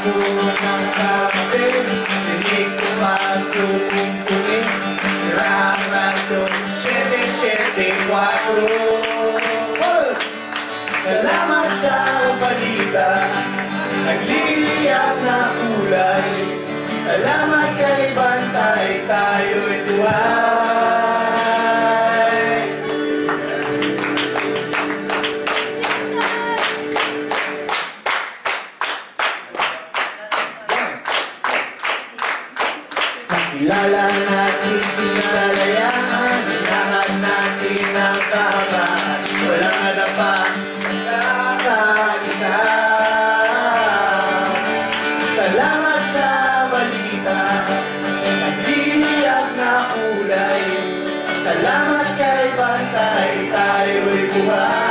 bago ng kape Hindi ko matutunin Sirarato 774 Salamat sa balita Nagliliyag na kulay. Salamat kay Bantay. Tayo'y tuwa Kilala natin sinalayaan Lahat natin ang kahabaan. Walang pa Kakaisa Salamat sa balita Nagliliyag na kulay. Salamat kay Bantay Tayo'y buhay